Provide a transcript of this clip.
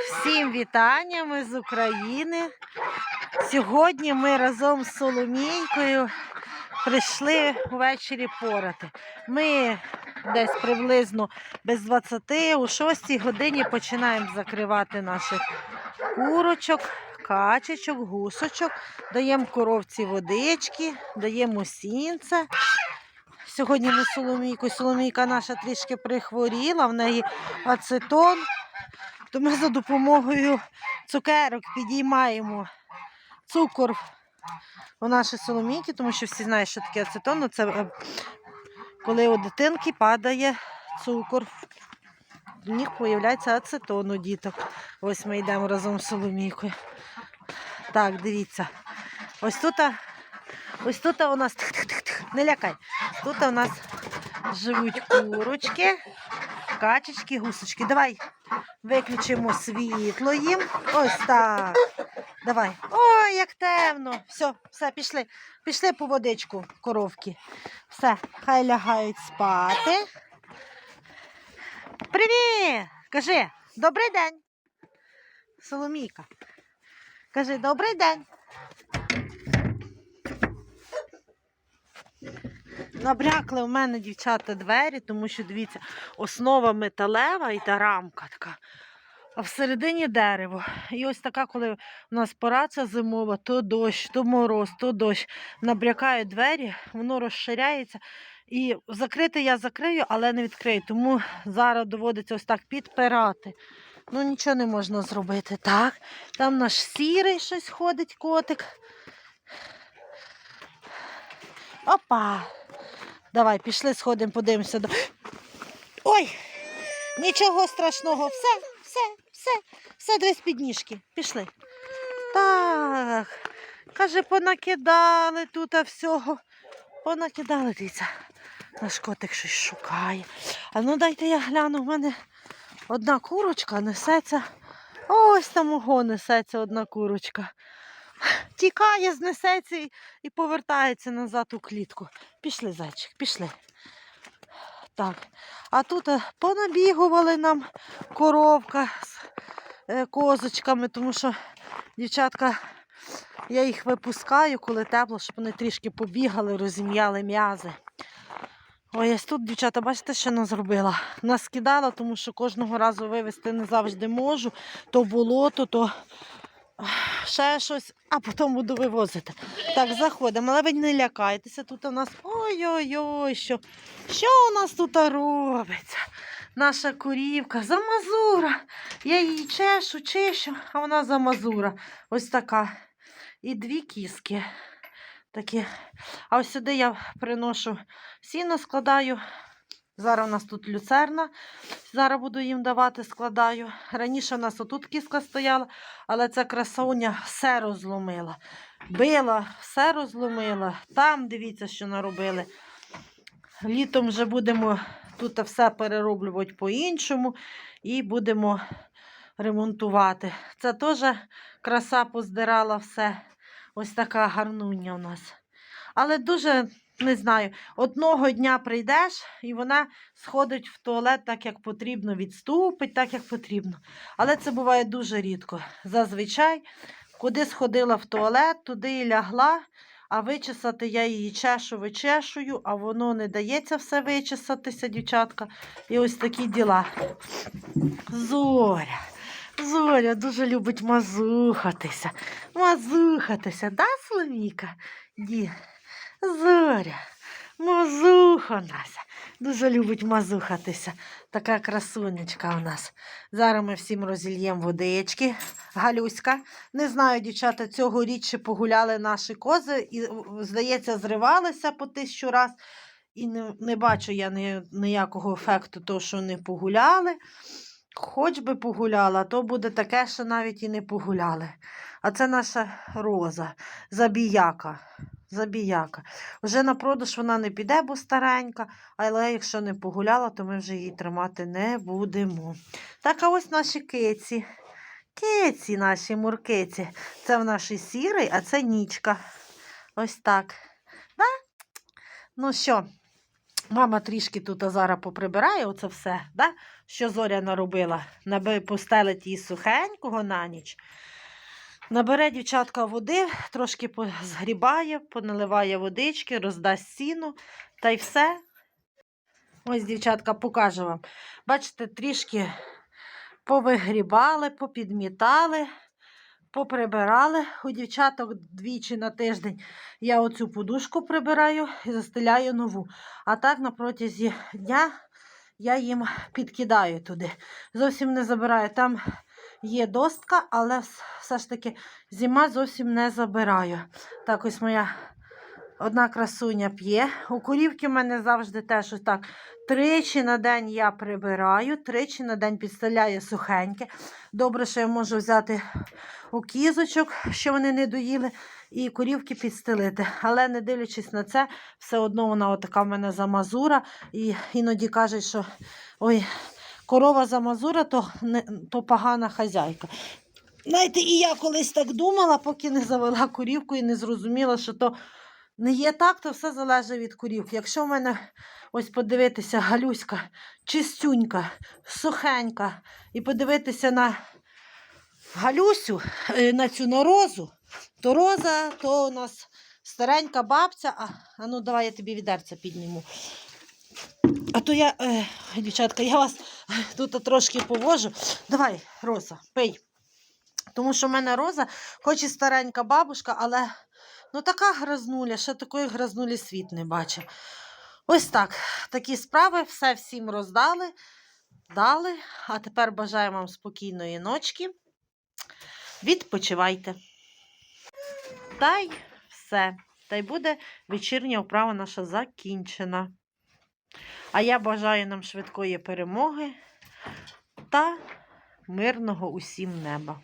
Всім вітання, ми з України. Сьогодні ми разом з Соломійкою прийшли ввечері порати. Ми десь приблизно без 20 у 6 годині починаємо закривати наших курочок, качечок, гусочок, даємо коровці водички, даємо сінце. Сьогодні ми з Соломійкою, Соломійка наша трішки прихворіла, в неї ацетон. То ми за допомогою цукерок підіймаємо цукор у нашій соломійки, тому що всі знають, що таке ацетон. Ну, Це е, коли у дитинки падає цукор. В них з'являється ацетон у діток. Ось ми йдемо разом з соломійкою. Так, дивіться. Ось тут, ось тут у нас не лякай. Тут у нас живуть курочки, качечки, гусочки. Давай виключимо світло їм. Ось так. Давай. Ой, як темно. Все, все, пішли. Пішли по водичку коровки. Все, хай лягають спати. Привіт! Кажи, добрий день. Соломійка. Кажи, добрий день. Набрякли у мене дівчата двері, тому що дивіться, основа металева і та рамка така. А всередині дерево. І ось така, коли у нас пора ця зимова, то дощ, то мороз, то дощ. Набрякають двері, воно розширяється. І закрити я закрию, але не відкрию. Тому зараз доводиться ось так підпирати. Ну, нічого не можна зробити. Так, там наш сірий щось ходить, котик. Опа! Давай, пішли, сходимо, подивимося. до- Ой! Нічого страшного, все, все, все, все, дивись під ніжки. Пішли. Так. Каже, понакидали тут всього. Понакидали, дивіться. Наш котик щось шукає. А ну дайте я гляну, в мене одна курочка несеться. Ось там ого несеться одна курочка. Тікає, знесеться і, повертається назад у клітку. Пішли, зайчик, пішли. Так. А тут е, понабігували нам коровка з е, козочками, тому що дівчатка, я їх випускаю, коли тепло, щоб вони трішки побігали, розім'яли м'язи. Ой, ось тут, дівчата, бачите, що вона зробила? Нас скидала, тому що кожного разу вивезти не завжди можу. То болото, то ще щось, а потім буду вивозити. Так, заходимо, але ви не лякайтеся. Тут у нас ой-ой-ой, що, що у нас тут робиться? Наша курівка, замазура. Я її чешу, чешу, а вона замазура. Ось така. І дві кіски. Такі. А ось сюди я приношу сіно, складаю. Зараз у нас тут люцерна. Зараз буду їм давати, складаю. Раніше у нас отут кіска стояла, але ця красуня все розломила. Била, все розломила. Там дивіться, що наробили. Літом вже будемо тут все перероблювати по-іншому і будемо ремонтувати. Це теж краса поздирала все. Ось така гарнуня у нас. Але дуже, не знаю, одного дня прийдеш і вона сходить в туалет так, як потрібно, відступить так, як потрібно. Але це буває дуже рідко. Зазвичай, куди сходила в туалет, туди і лягла. А вичесати я її чешу, вичешую, а воно не дається все вичесатися, дівчатка. І ось такі діла. Зоря. Зоря дуже любить мазухатися. Мазухатися, да, Соломійка? Ді. Зоря. Мазуха в нас. Дуже любить мазухатися. Така красунечка у нас. Зараз ми всім розільємо водички. Галюська. Не знаю, дівчата, цього річ погуляли наші кози і, здається, зривалися по тисячу раз. І не, не бачу я ні, ніякого ефекту, того, що не погуляли. Хоч би погуляла, то буде таке, що навіть і не погуляли. А це наша роза, забіяка. Забіяка. Вже на продаж вона не піде, бо старенька, але якщо не погуляла, то ми вже її тримати не будемо. Так, а ось наші киці. Киці наші муркиці. Це в нашій сірий, а це нічка. Ось так. Да? Ну що, мама трішки тут зараз поприбирає оце все, да? що Зоря наробила. Наби постелить її сухенького на ніч. Набере дівчатка води, трошки по- згрібає, поналиває водички, роздасть сіну та й все. Ось, дівчатка, покажу вам. Бачите, трішки повигрібали, попідмітали, поприбирали. У дівчаток двічі на тиждень я оцю подушку прибираю і застеляю нову. А так на протязі дня я їм підкидаю туди. Зовсім не забираю. Там є достка, але все ж таки зима зовсім не забираю. Так, ось моя одна красуня п'є. У корівки в мене завжди теж так. Тричі на день я прибираю, тричі на день підстеляю сухеньке. Добре, що я можу взяти у кізочок, що вони не доїли, і корівки підстелити. Але не дивлячись на це, все одно вона отака в мене замазура. І іноді кажуть, що ой, корова замазура, то, не, то погана хазяйка. Знаєте, і я колись так думала, поки не завела корівку і не зрозуміла, що то не є так, то все залежить від корівки. Якщо в мене ось подивитися галюська, чистюнька, сухенька, і подивитися на Галюсю, е, на цю на розу, то роза, то у нас старенька бабця. А, а ну давай я тобі відерця підніму. А то я, е, дівчатка, я вас тут трошки повожу. Давай, Роза, пий. Тому що в мене роза, хоч і старенька бабушка, але ну така грознуля, ще такої грознулі світ не бачив. Ось так. Такі справи, все всім роздали, дали. А тепер бажаю вам спокійної ночки. Відпочивайте. Та й все. Та й буде вечірня вправа наша закінчена. А я бажаю нам швидкої перемоги та мирного усім неба.